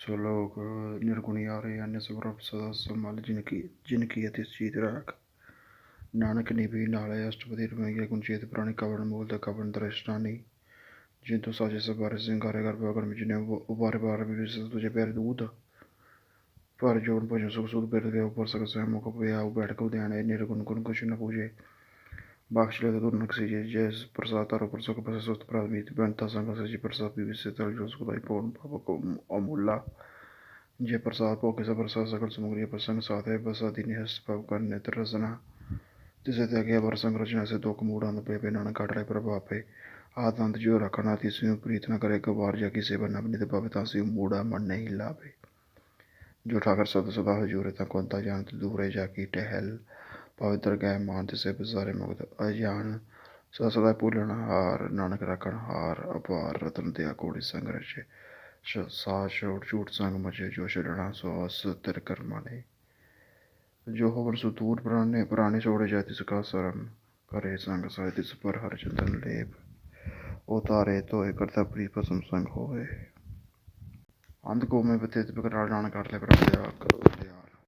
ਸੋ ਲੋਕ ਨਿਰਗੁਣੀ ਆ ਰਹੇ ਹਨ ਸਵਰਬ ਸਦਾ ਸੰਭਲ ਜਿਨਕੀ ਜਿਨਕੀ ਅਤੀ ਨਾਨਕ ਨੇ ਵੀ ਨਾਲ ਅਸ਼ਟਪਦੀ ਰਮਈਆ ਗੁੰਚੇਤ ਪ੍ਰਾਣੀ ਕਵਣ ਮੂਲ ਦਾ ਕਵਣ ਦ੍ਰਿਸ਼ਟਾਨੀ ਜਿੰਤੋ ਸਾਜੇ ਸਬਾਰੇ ਸਿੰਗਾਰੇ ਕਰ ਬਗਰ ਵਿੱਚ ਨੇ ਉਬਾਰੇ ਬਾਰੇ ਵੀ ਜਿਸ ਤੁਝੇ ਪਿਆਰੇ ਦੂਧ ਪਰ ਜੋਨ ਭਜਨ ਸੁਖ ਸੁਖ ਬਿਰਦ ਗਿਆ ਉੱਪਰ ਸਕ ਸਹਿ ਮੁਖ ਪਿਆ ਉਹ ਬੈਠ ਕੇ ਉਦਿਆਣੇ ਨਿਰਗੁਣ ਗੁਣ ਕੁਛ ਨ ਪੂਜੇ ਬਖਸ਼ ਲੈ ਤੁਰ ਨਕਸੀ ਜੇ ਜੈਸ ਪ੍ਰਸਾਦ ਤਾਰੋ ਪਰ ਸੁਖ ਪਸ ਸੁਤ ਪ੍ਰਾਦਮੀਤ ਬੰਤਾ ਸੰਗ ਸਜੀ ਪ੍ਰਸਾਦ ਵੀ ਵਿਸੇ ਤਲ ਜੋ ਸੁਖ ਦਾਈ ਪੌਣ ਪਾਪ ਕੋ ਅਮੁੱਲਾ ਜੇ ਪ੍ਰਸਾਦ ਭੋਗੇ ਸਭ ਪ੍ਰਸਾਦ ਸਕਲ ਸਮਗਰੀ ਪ੍ਰਸੰਗ ਸਾਧ ਹੈ ਬਸਾਦੀ ਨਿਹਸ ਭਵ ਕਰ ਨੇਤਰ ਰਸਨਾ ਤਿਸੇ ਤੇ ਅਗੇ ਵਰ ਸੰਗ ਰਚਨਾ ਸੇ ਦੁਖ ਮੂੜਾਂ ਪੇ ਪੇ ਨਾਨਕ ਕਾਟ ਰਹੇ ਪ੍ਰਭਾਪੇ ਆਦੰਤ ਜੋ ਰਖਣਾ ਤਿਸ ਪ੍ਰੀਤ ਨ ਕਰੇ ਕਵਾਰ ਜਾ ਕਿਸੇ ਬਨ ਬਨਿਤ ਭਵ ਤਾਂ ਸਿਉ ਮੂੜਾ ਮਨ ਨਹੀਂ ਲਾਵੇ ਜੋ ਠਾਕਰ ਸਦਾ ਸਦਾ ਹਜੂਰੇ ਤਾਂ ਕੋਂਤਾ ਜਾਣਤ ਦੂਰੇ ਜਾ ਕੀ ਟਹਿਲ ਪਵਿੱਤਰ ਗਏ ਮਾਨ ਤਿਸੇ ਬਜ਼ਾਰੇ ਮੁਕਤ ਅਜਾਨ ਸਦਾ ਸਦਾ ਭੁੱਲਣ ਹਾਰ, ਨਾਨਕ ਰੱਖਣ ਹਾਰ, ਅਪਾਰ ਰਤਨ ਦਿਆ ਕੋੜੀ ਸੰਗ ਸਾ ਛੋੜ, ਝੂਠ ਸੰਗ ਮਚੇ, ਜੋ ਛੜਣਾ ਸੋ ਅਸ ਤਿਰ ਜੋ ਹੋਵਨ ਸੋ ਦੂਰ ਪ੍ਰਾਣੇ ਪ੍ਰਾਣੇ ਛੋੜੇ ਜਾ ਤਿਸ ਸਰਮ ਕਰੇ ਸੰਗ ਸਾਇ ਤਿਸ ਪਰ ਹਰ ਚੰਦਨ ਲੇਪ। ਉਤਾਰੇ ਤੋਏ ਕਰਤਾ ਪ੍ਰੀ ਭਸਮ ਸੰਗ ਹੋਏ। ਅੰਧ ਕੋ ਮੈਂ ਬਤੇ ਤੇ ਬਕਰਾਲ ਨਾਨਕ ਕਰ ਲੈ ਪ੍ਰਭ ਦਿਆ ਕਰੋ